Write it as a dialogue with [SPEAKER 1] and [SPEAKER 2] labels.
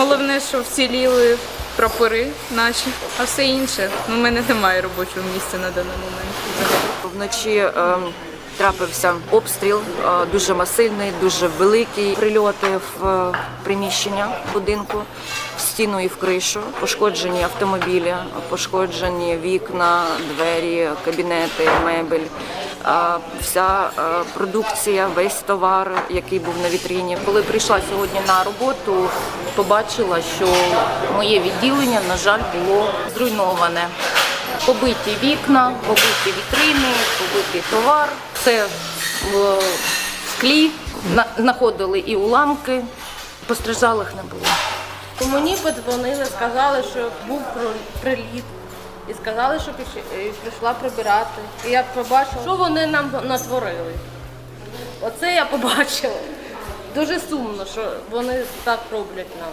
[SPEAKER 1] Головне, що вціліли прапори наші, а все інше. Ну, у мене немає робочого місця на даний момент.
[SPEAKER 2] Вночі е, трапився обстріл, е, дуже масивний, дуже великий. Прильоти в е, приміщення будинку, стіну і в кришу. Пошкоджені автомобілі, пошкоджені вікна, двері, кабінети, мебель. Вся е, продукція, весь товар, який був на вітріні. Коли прийшла сьогодні на роботу, побачила, що моє відділення, на жаль, було зруйноване. Побиті вікна, побиті вітрини, побитий товар. Все в склі. Знаходили і уламки. Постраждалих не було.
[SPEAKER 3] Мені подзвонили, сказали, що був приліт. І сказали, що е, прийшла прибирати. І я побачила, що вони нам натворили. Оце я побачила. Дуже сумно, що вони так роблять нам.